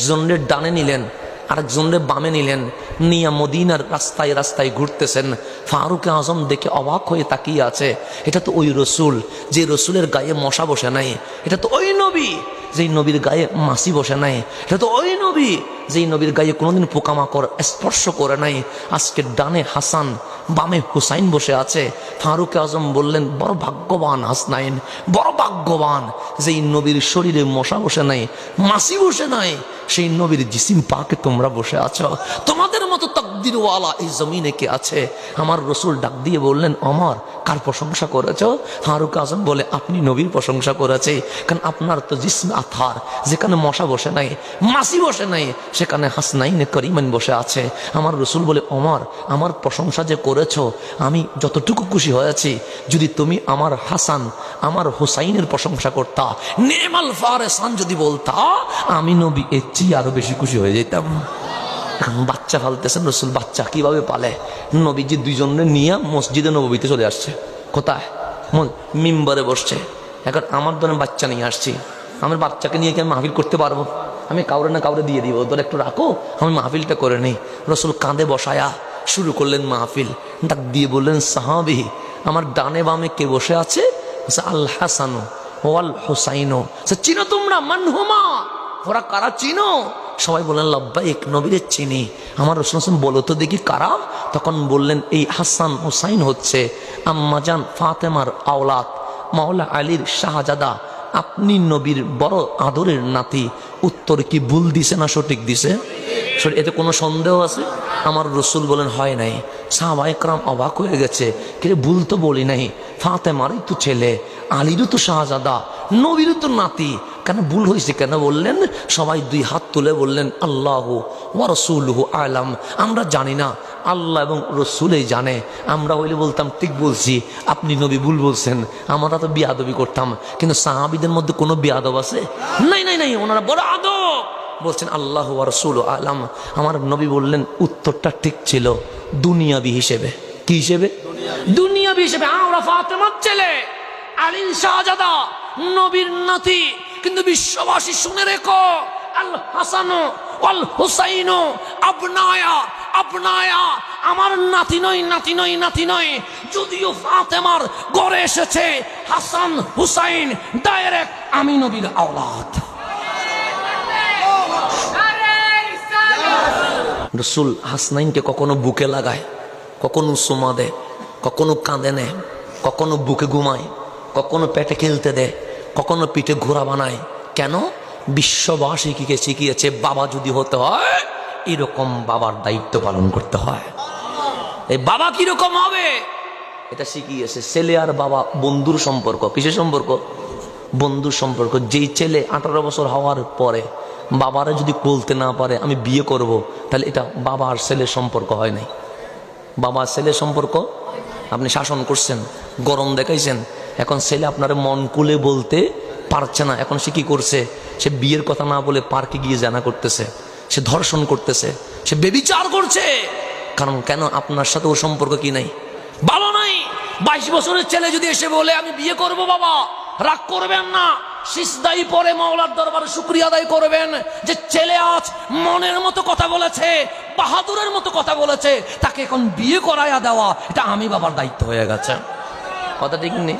একজনের ডানে নিলেন, আরেকজনের বামে নিলেন। নিয়া মদিনার রাস্তায় রাস্তায় ঘুরতেছেন। ফারুক আজম দেখে অবাক হয়ে তাকিয়ে আছে। এটা তো ওই রসুল, যে রসুলের গায়ে মশা বসে নাই। এটা তো ওই নবী, যেই নবীর গায়ে মাসি বসে নাই। এটা তো ওই নবী, যেই নবীর গায়ে কোনোদিন পোকামাকড় স্পর্শ করে নাই। আজকে ডানে হাসান, বামে হুসাইন বসে আছে। ফারুক আজম বললেন, বড় ভাগ্যবান হাসনাইন, বড় ভাগ্যবান, যেই নবীর শরীরে মশা বসে নাই মাসি বসে নাই। সেই নবীর জিসিম পাকে তোমরা বসে আছো। তোমাদের মতো তকদিরওয়ালা এই জমিনে কে আছে? আমার রসুল ডাক দিয়ে বললেন, অমর, কার প্রশংসা করেছ? ফারুক আজম বলে, আপনি নবীর প্রশংসা করেছে। কারণ আপনার তো জিসমে আথার, যেখানে মশা বসে নাই, মাসি বসে নাই, সেখানে হাসনাইনে করিমান বসে আছে। আমার রসুল বলে, অমর, আমার প্রশংসা যে করেছ, আমি যতটুকু খুশি হয়েছি। যদি তুমি আমার হাসান, আমার হুসাইনের প্রশংসা করতা, নেমাল ফারেসান যদি বলতা, আমি নবী এর চেয়ে আরও বেশি খুশি হয়ে যেতাম বাচ্চা ফালতেছেন রসুল বাচ্চা কীভাবে পালে? নবীজি দুইজনে নিয়ে মসজিদে নবীতে চলে আসছে। কোথায়? মিম্বরে বসছে। এখন আমার ধরেন বাচ্চা নিয়ে আসছি। আমার বাচ্চাকে নিয়ে কি আমি মাহফিল করতে পারব? আমি কাউরে না কাউরে দিয়ে দিব। তোর একটু রাখো, আমি মাহফিলটা করে নেই। রসুল কাঁধে বসায়া শুরু করলেন মাহফিল। ডাক দিয়ে বললেন, সাহাবি, আমার ডানে বামে কে বসে আছে? আল হাসানো ওয়াল হোসাইনো। চিনো তোমরা? মানহুমা ওরা কারা চিনো? সবাই বললেন, লব্বাইক নবীরের চিনি। আমার রসুল হোসেন বলো তো দেখি কারা? তখন বললেন, এই হাসান হুসাইন হচ্ছে। আম্মাজান ফাতেমার আওলাদ, মাওলা আলীর শাহজাদা। আপনি নবীর বড় আদরের নাতি। উত্তর কি ভুল দিছে না সঠিক দিছে? এতে কোনো সন্দেহ আছে? আমার রসুল বলেন, হয় নাই। সাহাবা অবাক হয়ে গেছে কিন্তু ভুল তো বলি নাই। ফাতেমারই তো ছেলে, আলীরও তো শাহজাদা, নবীরও তো নাতি। কেন ভুল হয়েছে কেন বললেন? সবাই দুই হাত তুলে বললেন, আল্লাহ ওয়া রসুলহু আলাম। আমরা জানি না, আল্লাহ এবং রসুলেই জানে। আমরা হইলে বলতাম, ঠিক বলছি, আপনি নবী ভুল বলছেন। আমরা তো বিয়াদবি করতাম। কিন্তু সাহাবিদের মধ্যে কোনো বিয়াদব আছে? নাই নাই নাই, ওনারা বড় আদব। বলছেন, আল্লাহ ওয়া রসুল আলাম। আমার নবী বললেন, উত্তরটা ঠিক ছিল দুনিয়াবি হিসেবে। কি হিসেবে? দুনিয়াবি হিসেবে। আমরা ফাতেমার ছেলে আলীর শাহজাদা, নবীর নাতি। কিন্তু বিশ্ববাসী শুনে রেখো, আল হাসানো আল হুসাইনো আপনায়া আপনায়া আমার নাতি নয় নাতি নয় নাতি নয় যদিও ফাতেমার গড়ে এসেছে হাসান হুসাইন, ডাইরেক্ট আমি নবীর আওলাদ। রসুল হাসনাইনকে কখনো বুকে লাগায়, কখনো সুমা দেয়, কখনো কাঁদে নেয়, কখনো বুকে ঘুমায়, কখনো পেটে খেলতে দেয়। কখনো পিঠে ঘোড়া বানায়? কেন? বিশ্ববাসীকে শিখিয়েছে, বাবা যদি হতে হয়, এরকম বাবার দায়িত্ব পালন করতে হয়। এই বাবা কীরকম হবে? এটা শিখিয়েছে ছেলে আর বাবা বন্ধুর সম্পর্ক। কিসের সম্পর্ক? বন্ধুর সম্পর্ক। যেই ছেলে আঠারো বছর হওয়ার পরে বাবারা যদি বলতে না পারে, আমি বিয়ে করব, তাহলে এটা বাবা আর ছেলের সম্পর্ক হয় নাই। বাবা ছেলে সম্পর্ক? আপনি শাসন করছেন, গরম দেখাইছেন এখন ছেলে আপনার মন কুলে বলতে পারছে না। এখন সে কি করছে? সে বিয়ের কথা না বলে পার্কে গিয়ে জানা করতেছে। সে ধর্ষণ করতেছে। সে বেবিচার করছে। কারণ কেন? আপনার সাথে ও সম্পর্ক কি নাই? ভালো নাই। বাইশ বছরের ছেলে যদি এসে বলে, আমি বিয়ে করব বাবা, রাগ করবেন না। সিজদাই পরে মাওলার দরবারে শুক্রিয়া আদায় করবেন যে ছেলে আজ মনের মতো কথা বলেছে, বাহাদুরের মতো কথা বলেছে। তাকে এখন বিয়ে করাইয়া দেওয়া, এটা আমি বাবার দায়িত্ব হয়ে গেছে। কথা ঠিক নেই?